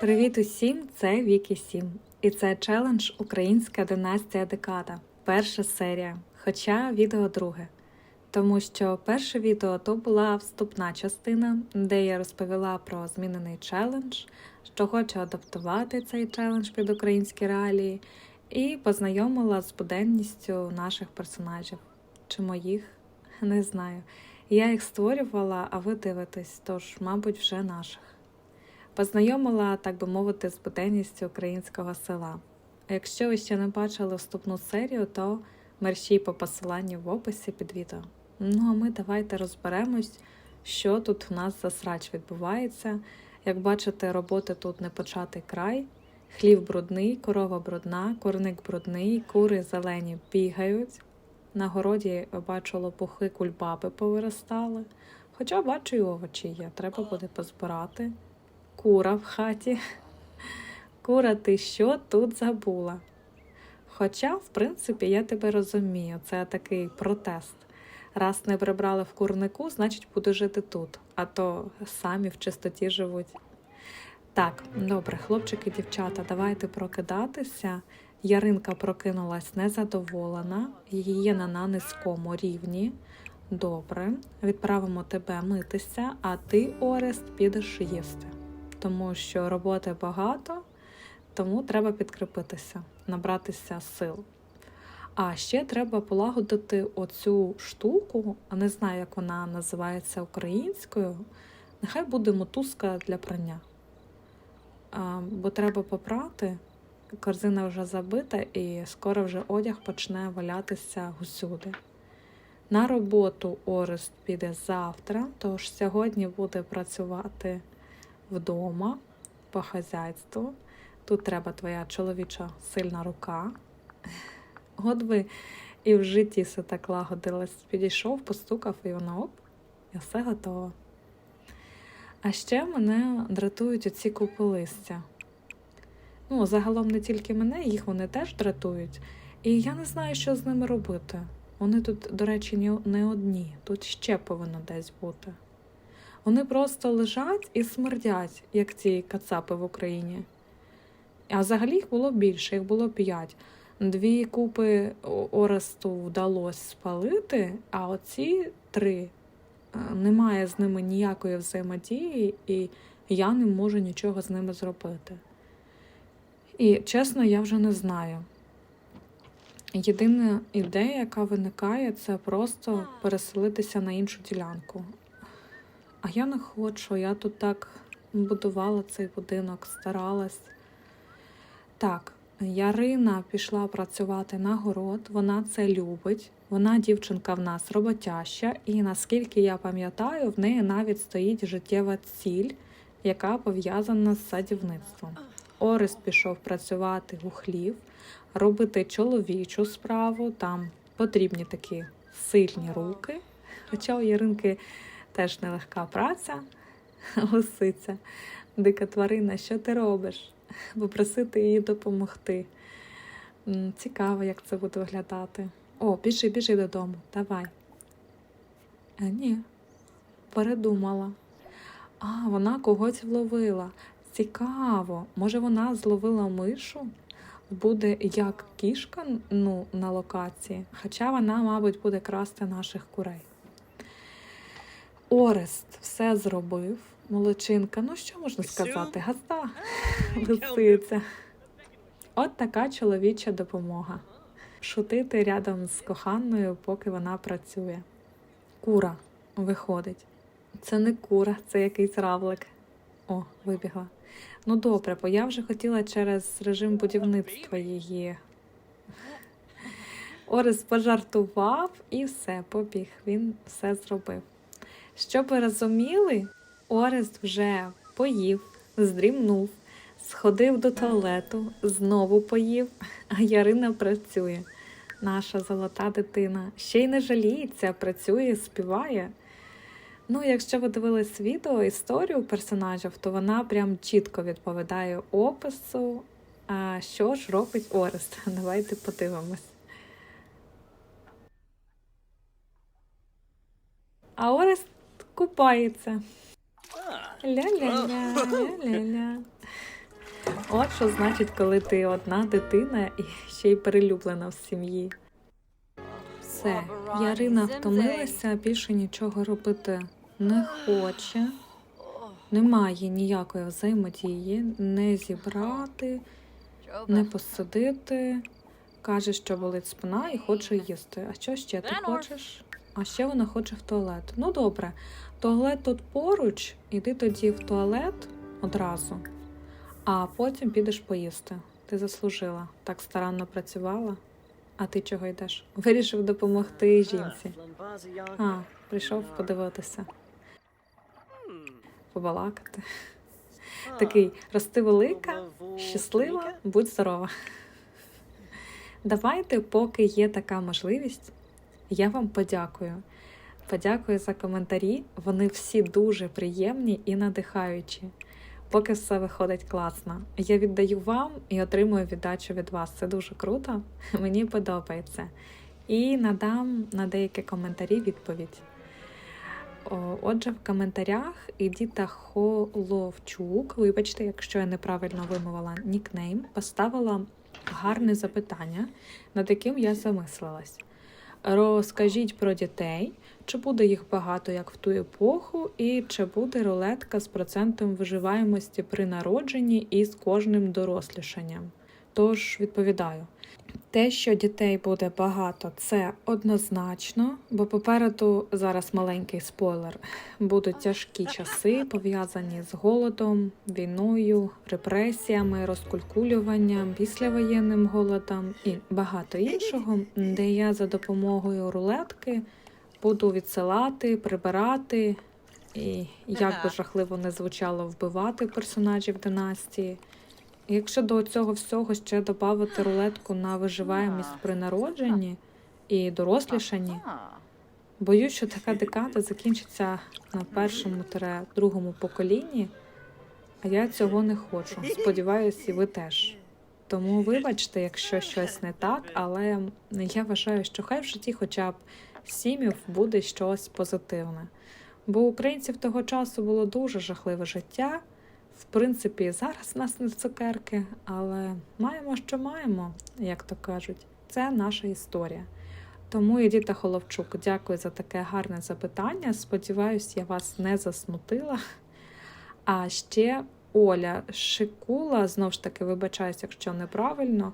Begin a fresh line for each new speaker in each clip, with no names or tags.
Привіт усім! Це Вікі Сім. І це челендж Українська династія декада. Перша серія, хоча відео друге. Тому що перше відео то була вступна частина, де я розповіла про змінений челендж, що хочу адаптувати цей челендж під українські реалії, і познайомила з буденністю наших персонажів чи моїх, не знаю. Я їх створювала, а ви дивитесь, тож, мабуть, вже наших. Познайомила, так би мовити, з буденністю українського села. А Якщо ви ще не бачили вступну серію, то мерщій по посиланню в описі під відео. Ну а ми давайте розберемось, що тут у нас за срач відбувається. Як бачите, роботи тут не початий край. Хлів брудний, корова брудна, курник брудний, кури зелені бігають. На городі бачу лопухи кульбаби повиростали. Хоча бачу і овочі є, треба буде позбирати. Кура в хаті. Кура, ти що тут забула? Хоча, в принципі, я тебе розумію, це такий протест. Раз не прибрали в курнику, значить буду жити тут, а то самі в чистоті живуть. Так, добре, хлопчики, дівчата, давайте прокидатися. Яринка прокинулась незадоволена, її на, низькому рівні. Добре, відправимо тебе митися, а ти, Орест, підеш їсти. Тому що роботи багато, тому треба підкріпитися, набратися сил. А ще треба полагодити оцю штуку, а не знаю, як вона називається українською. Нехай буде мотузка для прання. А, бо треба попрати, корзина вже забита, і скоро вже одяг почне валятися усюди. На роботу Орест піде завтра, тож сьогодні буде працювати вдома по хазяйству. Тут треба твоя чоловіча сильна рука. От би і в житті все так лагодилось. Підійшов, постукав, і воно оп, і все готово. А ще мене дратують оці купи листя. Ну, загалом не тільки мене, їх вони теж дратують. І я не знаю, що з ними робити. Вони тут, до речі, не одні, тут ще повинно десь бути. Вони просто лежать і смердять, як ці кацапи в Україні. А взагалі їх було більше, їх було п'ять. Дві купи Оресту вдалося спалити, а оці три е, немає з ними ніякої взаємодії, і я не можу нічого з ними зробити. І чесно, я вже не знаю. Єдина ідея, яка виникає, це просто переселитися на іншу ділянку. А я не хочу, я тут так будувала цей будинок, старалась. Так, Ярина пішла працювати на город, вона це любить. Вона дівчинка в нас роботяща, і наскільки я пам'ятаю, в неї навіть стоїть життєва ціль, яка пов'язана з садівництвом. Орест пішов працювати у хлів, робити чоловічу справу, там потрібні такі сильні руки. Хоча у Яринки теж нелегка праця, лисиця, дика тварина, що ти робиш? Попросити її допомогти. Цікаво, як це буде виглядати. О, біжи, біжи додому, давай. А, ні, передумала. А, вона когось вловила. Цікаво. Може, вона зловила мишу? Буде як кішка ну, на локації, хоча вона, мабуть, буде красти наших курей. Орест все зробив. Молодчинка. Ну, що можна сказати? Газда лисиця. От така чоловіча допомога. Шутити рядом з коханою, поки вона працює. Кура виходить. Це не кура, це якийсь равлик. О, вибігла. Ну добре, бо я вже хотіла через режим будівництва її. Орес пожартував і все, побіг. Він все зробив. Щоб ви розуміли, Орест вже поїв, здрімнув, сходив до туалету, знову поїв, а Ярина працює. Наша золота дитина ще й не жаліється, працює, співає. Ну, якщо ви дивились відео, історію персонажів, то вона прям чітко відповідає опису. Що ж робить Орест? Давайте подивимось. А Орест купається. Ля-ля-ля, ля-ля-ля. От що значить, коли ти одна дитина і ще й перелюблена в сім'ї. Все, Ярина втомилася, більше нічого робити не хоче. Немає ніякої взаємодії, не зібрати, не посадити. Каже, що болить спина і хоче їсти. А що ще ти хочеш? А ще вона хоче в туалет. Ну добре, туалет тут поруч, іди тоді в туалет одразу, а потім підеш поїсти. Ти заслужила, так старанно працювала. А ти чого йдеш? Вирішив допомогти жінці. А, прийшов подивитися, побалакати. Такий рости велика, щаслива, будь здорова. Давайте, поки є така можливість, я вам подякую. Подякую за коментарі. Вони всі дуже приємні і надихаючі. Поки все виходить класно. Я віддаю вам і отримую віддачу від вас. Це дуже круто. Мені подобається. І надам на деякі коментарі відповідь. Отже, в коментарях Едіта Холовчук, вибачте, якщо я неправильно вимовила нікнейм, поставила гарне запитання, над яким я замислилась. Розкажіть про дітей, чи буде їх багато, як в ту епоху, і чи буде рулетка з процентом виживаємості при народженні і з кожним дорослішанням. Тож відповідаю. Те, що дітей буде багато, це однозначно, бо попереду зараз маленький спойлер. Будуть тяжкі часи, пов'язані з голодом, війною, репресіями, розкулькулюванням, післявоєнним голодом і багато іншого, де я за допомогою рулетки буду відсилати, прибирати, і як би жахливо не звучало вбивати персонажів династії. Якщо до цього всього ще додати рулетку на виживаємість при народженні і дорослішанні, боюсь, що така декада закінчиться на першому тире другому поколінні, а я цього не хочу. Сподіваюся, і ви теж. Тому вибачте, якщо щось не так, але я вважаю, що хай в житті хоча б сім'їв буде щось позитивне. Бо українців того часу було дуже жахливе життя. В принципі, зараз в нас не цукерки, але маємо, що маємо, як то кажуть. Це наша історія. Тому Едіта Холовчук, дякую за таке гарне запитання. Сподіваюсь, я вас не засмутила. А ще Оля Шикула, знов ж таки, вибачаюсь, якщо неправильно,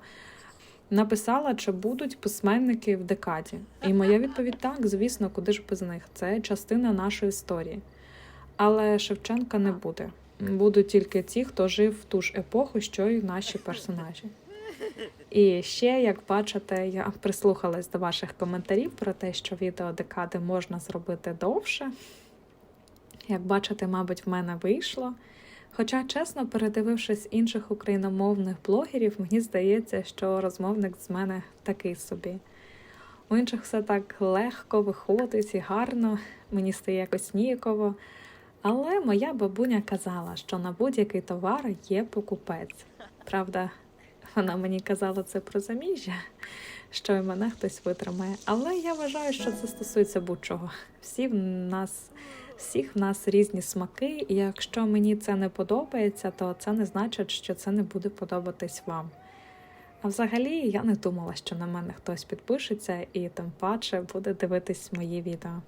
написала, чи будуть письменники в декаді. І моя відповідь так, звісно, куди ж без них. Це частина нашої історії. Але Шевченка не буде. Будуть тільки ті, хто жив в ту ж епоху, що й наші персонажі. І ще, як бачите, я прислухалась до ваших коментарів про те, що відео декади можна зробити довше. Як бачите, мабуть, в мене вийшло. Хоча, чесно, передивившись інших україномовних блогерів, мені здається, що розмовник з мене такий собі. У інших все так легко виходить і гарно, мені стає якось ніяково. Але моя бабуня казала, що на будь-який товар є покупець. Правда, вона мені казала це про заміжжя, що і мене хтось витримає. Але я вважаю, що це стосується будь-чого. Всі в нас, всіх в нас різні смаки, і якщо мені це не подобається, то це не значить, що це не буде подобатись вам. А взагалі я не думала, що на мене хтось підпишеться і тим паче буде дивитись мої відео.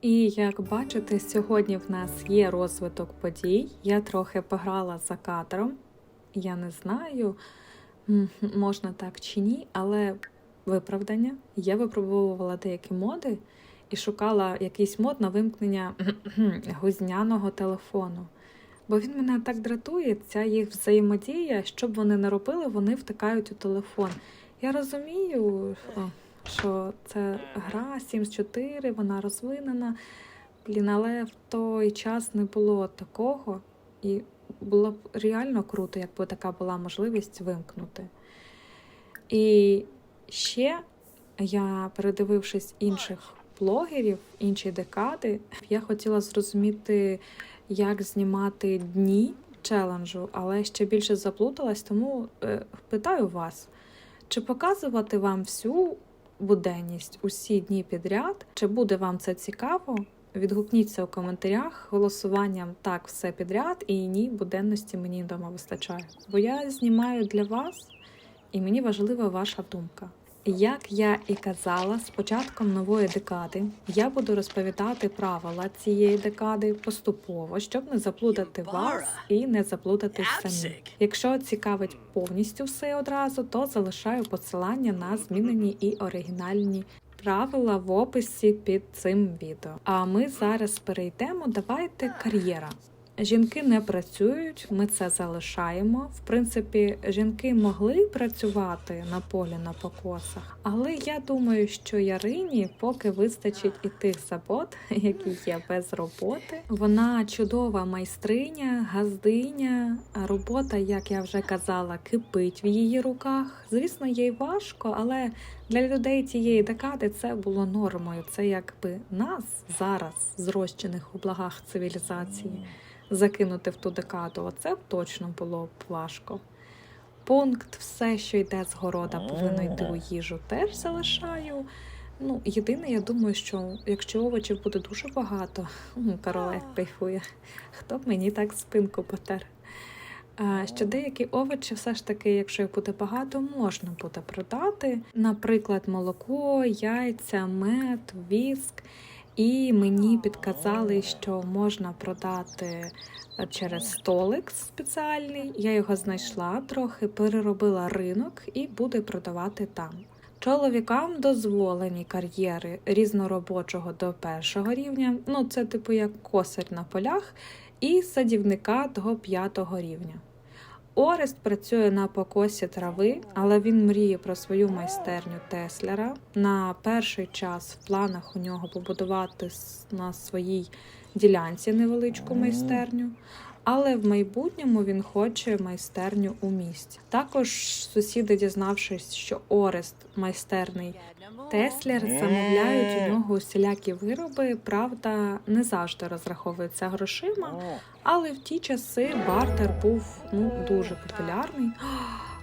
І як бачите, сьогодні в нас є розвиток подій. Я трохи пограла за кадром. Я не знаю, можна так чи ні, але виправдання. Я випробовувала деякі моди і шукала якийсь мод на вимкнення гузняного телефону. Бо він мене так дратує, ця їх взаємодія, що б вони не робили, вони втикають у телефон. Я розумію, о, що це гра Sims 4, вона розвинена. Блін, але в той час не було такого, і було б реально круто, якби така була можливість вимкнути. І ще я, передивившись інших блогерів, інші декади, я хотіла зрозуміти, як знімати дні челенджу, але ще більше заплуталась, тому е, питаю вас, чи показувати вам всю буденність усі дні підряд, чи буде вам це цікаво? відгукніться у коментарях голосуванням так все підряд і ні, буденності мені вдома вистачає. Бо я знімаю для вас, і мені важлива ваша думка. Як я і казала, з початком нової декади я буду розповідати правила цієї декади поступово, щоб не заплутати вас і не заплутати самі. Якщо цікавить повністю все одразу, то залишаю посилання на змінені і оригінальні правила в описі під цим відео. А ми зараз перейдемо. Давайте кар'єра. Жінки не працюють, ми це залишаємо. В принципі, жінки могли працювати на полі на покосах, але я думаю, що Ярині поки вистачить і тих забот, які є без роботи. Вона чудова майстриня, газдиня. Робота, як я вже казала, кипить в її руках. Звісно, їй важко, але для людей цієї декади це було нормою. Це якби нас зараз, зрощених у благах цивілізації закинути в ту декаду. Оце б точно було б важко. Пункт все, що йде з города, повинно йти у їжу, теж залишаю. Ну, єдине, я думаю, що якщо овочів буде дуже багато, м, королек кайфує, хто б мені так спинку потер. А, Що деякі овочі, все ж таки, якщо їх буде багато, можна буде продати. Наприклад, молоко, яйця, мед, віск. І мені підказали, що можна продати через столик спеціальний. Я його знайшла трохи, переробила ринок і буду продавати там. Чоловікам дозволені кар'єри різноробочого до першого рівня. Ну, це типу як косар на полях, і садівника до п'ятого рівня. Орест працює на покосі трави, але він мріє про свою майстерню Теслера. На перший час в планах у нього побудувати на своїй ділянці невеличку майстерню. Але в майбутньому він хоче майстерню у місті. Також сусіди, дізнавшись, що Орест майстерний Теслер, замовляють у нього усілякі вироби. Правда, не завжди розраховуються грошима. Але в ті часи бартер був ну, дуже популярний.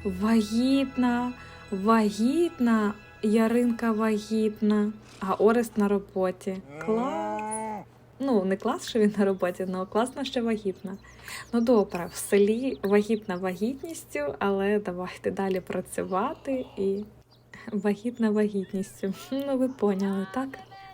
Вагітна, вагітна, Яринка вагітна, а Орест на роботі. Клас! Ну, не клас, що він на роботі, але класно, що вагітна. Ну добре, в селі вагітна вагітністю, але давайте далі працювати і вагітна вагітністю. Ну, ви поняли, так?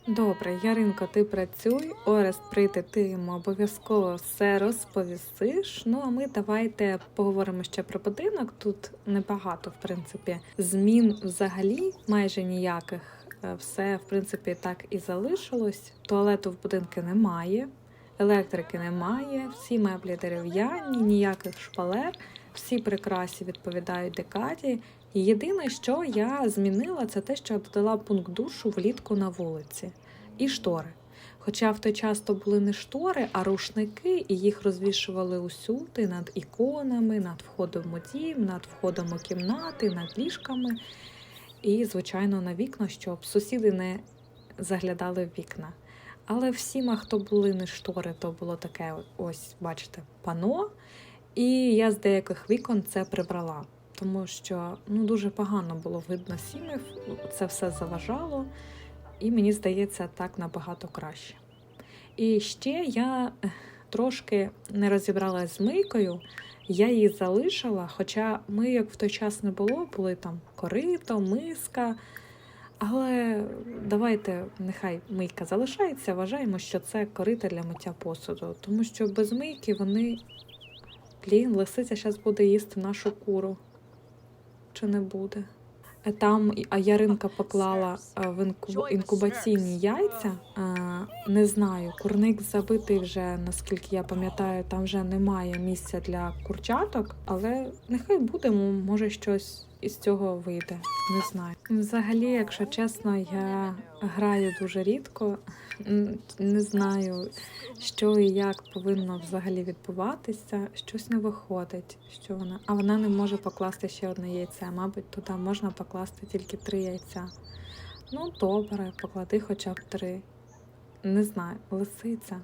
Добре, Яринко, ти працюй, Орест прийде, ти йому обов'язково все розповісиш. Ну а ми давайте поговоримо ще про будинок. Тут небагато, в принципі, змін взагалі майже ніяких. Е, Все, в принципі, так і залишилось. Туалету в будинку немає, електрики немає, всі меблі дерев'яні, ніяких шпалер, всі прикрасі відповідають декаді. Єдине, що я змінила, це те, що я додала пункт душу влітку на вулиці і штори. Хоча в той час то були не штори, а рушники, і їх розвішували усюди над іконами, над входом у дім, над входом у кімнати, над ліжками. І, звичайно, на вікна, щоб сусіди не заглядали в вікна. Але всіма, хто були не штори, то було таке, ось, бачите, пано. І я з деяких вікон це прибрала, тому що ну, дуже погано було видно сім'їв, це все заважало, і мені здається, так набагато краще. І ще я трошки не розібралася з мийкою, я її залишила, хоча мийок в той час не було, були там корито, миска. Але давайте, нехай мийка залишається, вважаємо, що це корита для миття посуду, тому що без мийки вони. Блін, лисиця зараз буде їсти нашу куру. Чи не буде? Е, Там Яринка поклала е, в інку- інкубаційні яйця. Е, Не знаю, курник забитий вже, наскільки я пам'ятаю, там вже немає місця для курчаток, але нехай буде, може щось із цього вийде. Не знаю. Взагалі, якщо чесно, я граю дуже рідко. Не знаю, що і як повинно взагалі відбуватися. Щось не виходить. Що вона, а вона не може покласти ще одне яйце. Мабуть, туди можна покласти тільки три яйця. Ну, добре, поклади хоча б три. Не знаю, лисиця,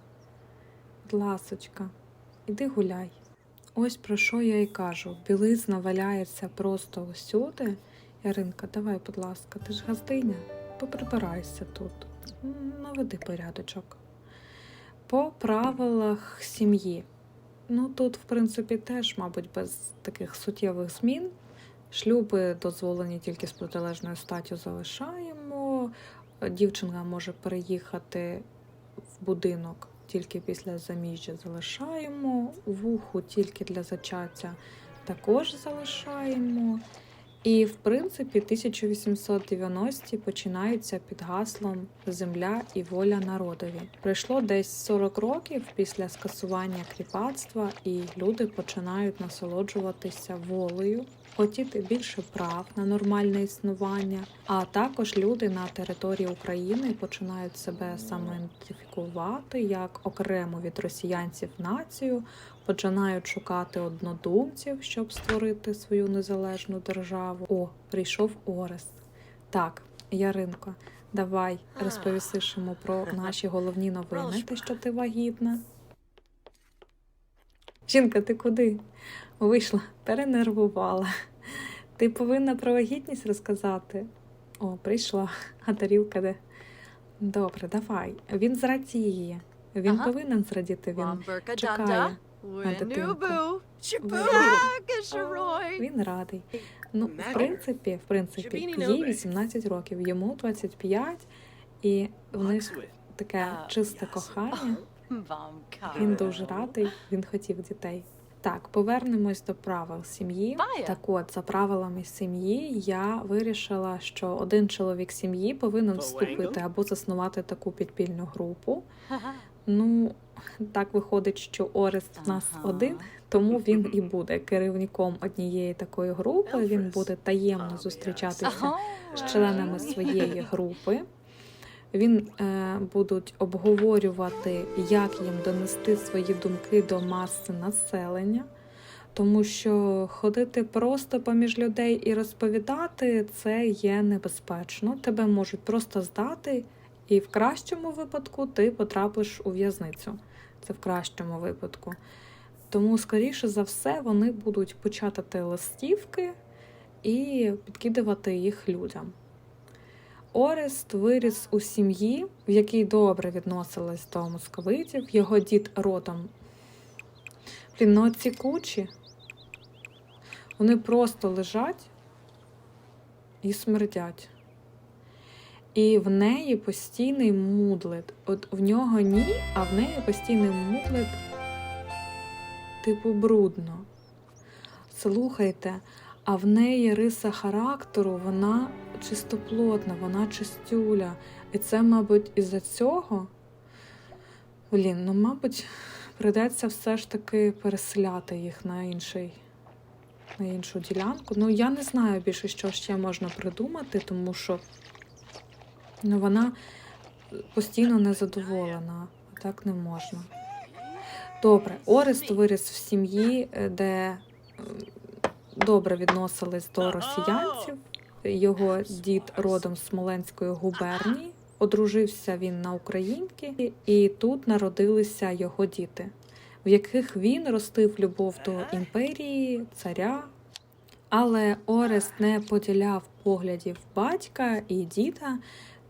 ласочка, іди гуляй. Ось про що я і кажу. Білизна валяється просто усюди. Яринка, давай, будь ласка, ти ж газдиня, поприбирайся тут. Наведи порядочок. По правилах сім'ї. Ну тут, в принципі, теж, мабуть, без таких суттєвих змін. Шлюби дозволені тільки з протилежною статтю залишаємо. Дівчина може переїхати в будинок тільки після заміжжя залишаємо. Вуху тільки для зачаття також залишаємо. І, в принципі, 1890-ті починаються під гаслом Земля і воля народові. Пройшло десь 40 років після скасування кріпацтва, і люди починають насолоджуватися волею, хотіти більше прав на нормальне існування. А також люди на території України починають себе самоідентифікувати як окрему від росіянців націю, починають шукати однодумців, щоб створити свою незалежну державу. О, прийшов Орест. Так, Яринко, давай розповісиш йому про наші головні новини, те, що ти вагітна. Жінка, ти куди? Вийшла, перенервувала. Ти повинна про вагітність розказати. О, прийшла, а тарілка де? Добре, давай. Він зрадіє. Він
Ага.
повинен зрадіти. Він чекає.
dunda.
дитинку. Він радий. Ну, в принципі, в принципі, їй 18 років, йому 25, і в них таке чисте кохання. Він дуже радий, він хотів дітей. Так, повернемось до правил сім'ї. Так от, за правилами сім'ї, я вирішила, що один чоловік сім'ї повинен вступити або заснувати таку підпільну групу. Ну, так виходить, що Орест в нас
Ага.
один, тому він і буде керівником однієї такої групи. Він буде таємно зустрічатися з членами своєї групи. Він е, будуть обговорювати, як їм донести свої думки до маси населення, тому що ходити просто поміж людей і розповідати це є небезпечно. Тебе можуть просто здати, і в кращому випадку ти потрапиш у в'язницю. Це в кращому випадку. Тому, скоріше за все, вони будуть початати листівки і підкидувати їх людям. Орест виріс у сім'ї, в якій добре відносились до московитів. Його дід родом. Блін, ну ці кучі. Вони просто лежать і смердять. І в неї постійний мудлет. От в нього ні, а в неї постійний мудлет, типу, брудно. Слухайте, а в неї риса характеру, вона чистоплотна, вона чистюля. І це, мабуть, із-за цього. Блін, ну, мабуть, прийдеться все ж таки переселяти їх на інший. На іншу ділянку. Ну, я не знаю більше, що ще можна придумати, тому що ну, вона постійно незадоволена. Так не можна. Добре, Орест виріс в сім'ї, е, де добре відносились до росіянців. Його дід родом з Смоленської губернії. Одружився він на українки, і тут народилися його діти, в яких він ростив любов до імперії, царя. Але Орест не поділяв поглядів батька і діда,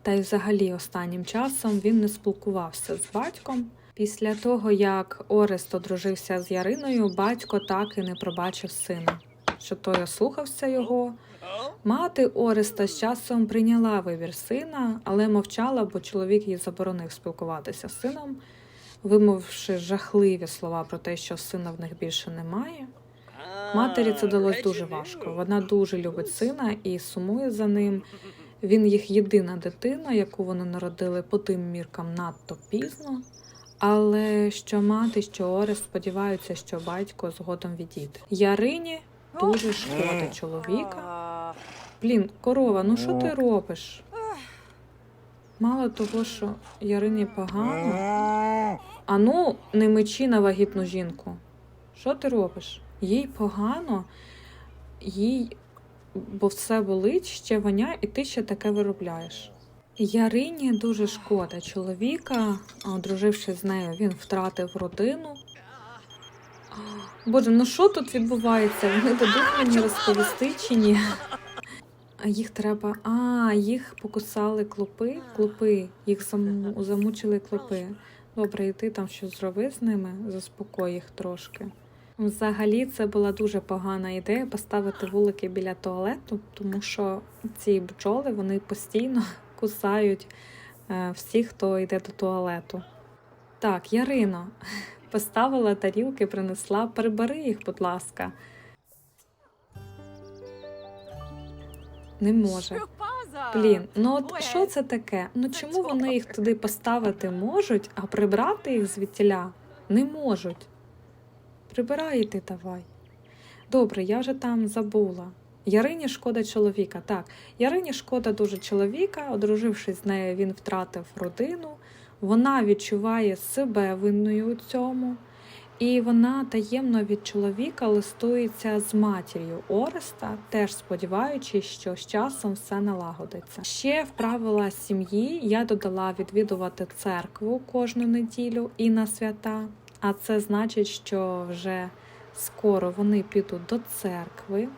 та й взагалі останнім часом він не спілкувався з батьком. Після того, як Орест одружився з Яриною, батько так і не пробачив сина, що той ослухався його. Мати Ореста з часом прийняла вибір сина, але мовчала, бо чоловік їй заборонив спілкуватися з сином, вимовивши жахливі слова про те, що сина в них більше немає. Матері це далось дуже важко. Вона дуже любить сина і сумує за ним. Він їх єдина дитина, яку вони народили по тим міркам надто пізно. Але що мати, що Орест сподіваються, що батько згодом відійде. Ярині дуже шкода чоловіка. Блін, корова, ну що ти робиш? Мало того, що Ярині погано. А ну, не мечі на вагітну жінку. Що ти робиш? Їй погано, їй, бо все болить, ще воня, і ти ще таке виробляєш. Ярині дуже шкода чоловіка, а одружившись з нею, він втратив родину. Боже, ну що тут відбувається? Вони дадуть мені розповісти чи ні? А їх треба. А, їх покусали клопи, клопи, їх заму... замучили клопи. Добре, і ти там щось зроби з ними, заспокой їх трошки. Взагалі, це була дуже погана ідея поставити вулики біля туалету, тому що ці бджоли вони постійно кусають е, всіх, хто йде до туалету. Так, Ярино, поставила тарілки, принесла, прибери їх, будь ласка. Не може. Блін, ну от що це таке? Ну чому вони їх туди поставити можуть, а прибрати їх звідтіля не можуть? Прибирайте давай. Добре, я вже там забула. Ярині шкода чоловіка. Так, Ярині шкода дуже чоловіка. Одружившись з нею, він втратив родину. Вона відчуває себе винною у цьому. І вона таємно від чоловіка листується з матір'ю Ореста, теж сподіваючись, що з часом все налагодиться. Ще в правила сім'ї я додала відвідувати церкву кожну неділю і на свята. А це значить, що вже скоро вони підуть до церкви.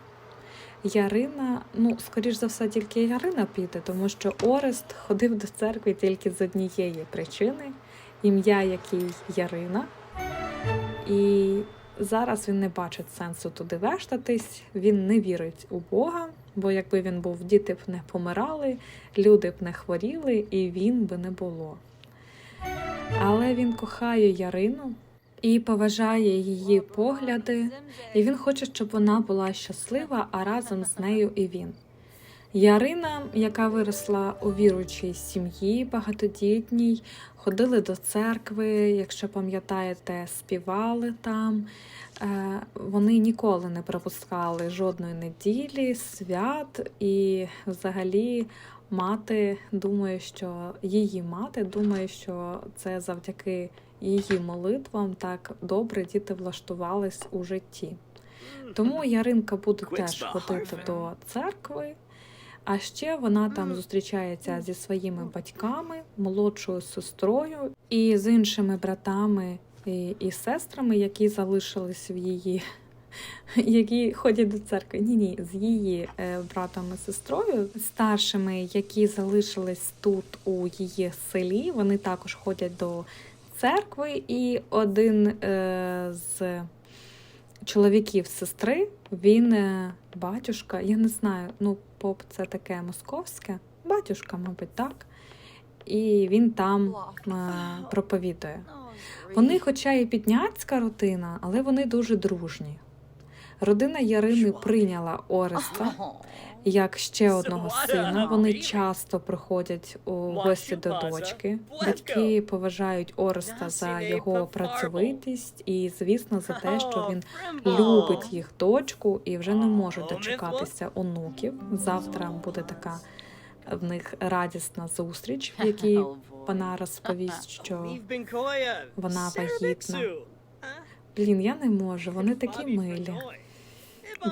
Ярина, ну, скоріш за все, тільки Ярина піде, тому що Орест ходив до церкви тільки з однієї причини, ім'я якій Ярина. І зараз він не бачить сенсу туди вештатись, він не вірить у Бога, бо якби він був, діти б не помирали, люди б не хворіли, і він би не було. Але він кохає Ярину і поважає її погляди, і він хоче, щоб вона була щаслива, а разом з нею і він. Ярина, яка виросла у віруючій сім'ї, багатодітній, ходили до церкви, якщо пам'ятаєте, співали там. Е, Вони ніколи не пропускали жодної неділі, свят, і взагалі мати думає, що її мати думає, що це завдяки її молитвам так добре діти влаштувались у житті. Тому Яринка буде теж ходити до церкви. А ще вона там зустрічається зі своїми батьками, молодшою сестрою і з іншими братами і, і сестрами, які залишились в її, які ходять до церкви. Ні, ні, з її е, братом і сестрою, старшими, які залишились тут у її селі. Вони також ходять до церкви, і один е, з чоловіків сестри, він е, батюшка, я не знаю, ну, поп це таке московське, батюшка, мабуть, так. І він там е, проповідує. Вони, хоча і підняцька родина, але вони дуже дружні. Родина Ярини прийняла Ореста як ще одного сина. Вони часто приходять у гості до дочки. Батьки поважають Ореста за його працьовитість і, звісно, за те, що він любить їх дочку і вже не може дочекатися онуків. Завтра буде така в них радісна зустріч, в якій вона розповість, що вона вагітна. Блін, я не можу. Вони такі милі.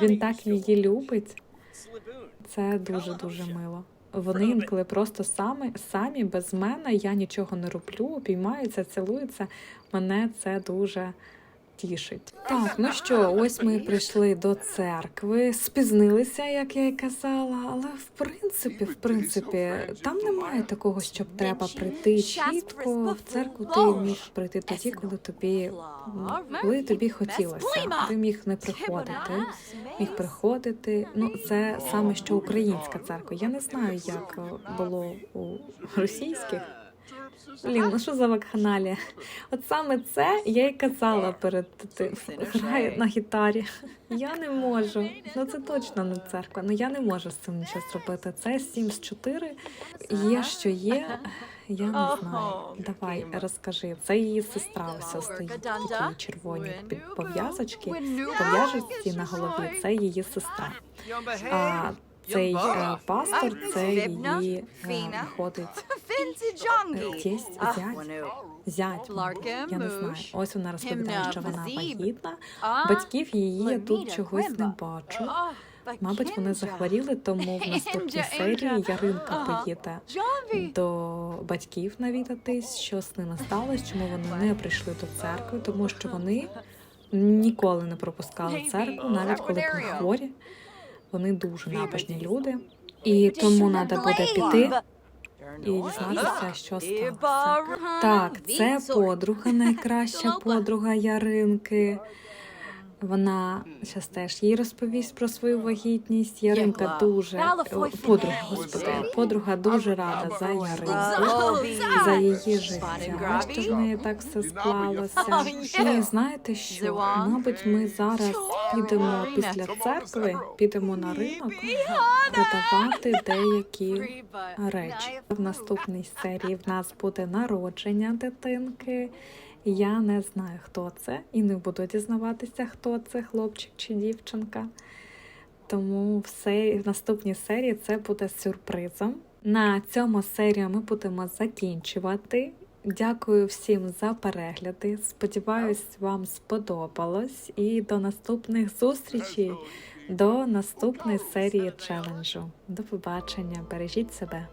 Він так її любить. Це дуже дуже мило. Вони інколи просто самі, самі без мене. Я нічого не роблю, обіймаються, цілуються. Мене це дуже тішить. Так, ну що, ось ми прийшли до церкви, спізнилися, як я й казала, але в принципі, в принципі, там немає такого, щоб треба прийти чітко. В церкву ти міг прийти тоді, коли тобі коли тобі хотілося. Ти міг не приходити, міг приходити. Ну, це саме що українська церква. Я не знаю, як було у російських. Блін, ну що за вакханалія? От саме це я й казала перед тим. Грає на гітарі. Я не можу. Ну це точно не церква. Ну я не можу з цим нічого зробити. Це 7 з 4. Є що є. Я не знаю. Давай розкажи. Це її сестра ось стоїть червоній під пов'язочки. Пов'яжечці на голові. Це її сестра. А цей е, пастор, це її виходить. Е, тесть, зять. Зять, я не знаю. Ось вона розповідає, що вона вагітна. Батьків її тут чогось не бачу. Мабуть, вони захворіли, тому в наступній серії Яринка поїде до батьків навідатись, що з ними сталося, чому вони не прийшли до церкви, тому що вони ніколи не пропускали церкву, навіть коли були хворі. Вони дуже напажні люди, і тому треба буде піти. і дізнатися, що сталося. Так, це подруга, найкраща подруга Яринки. Вона зараз теж їй розповість про свою вагітність. Яринка дуже е, подруга, господи, подруга дуже рада за Яринку. За її життя, що в неї так все склалося. І знаєте що? Мабуть, ми зараз підемо після церкви, підемо на ринок продавати деякі речі. В наступній серії в нас буде народження дитинки. Я не знаю, хто це, і не буду дізнаватися, хто це, хлопчик чи дівчинка. Тому все в наступній серії це буде сюрпризом. На цьому серію ми будемо закінчувати. Дякую всім за перегляди. Сподіваюсь, вам сподобалось. І до наступних зустрічей, до наступної серії челенджу. До побачення, бережіть себе.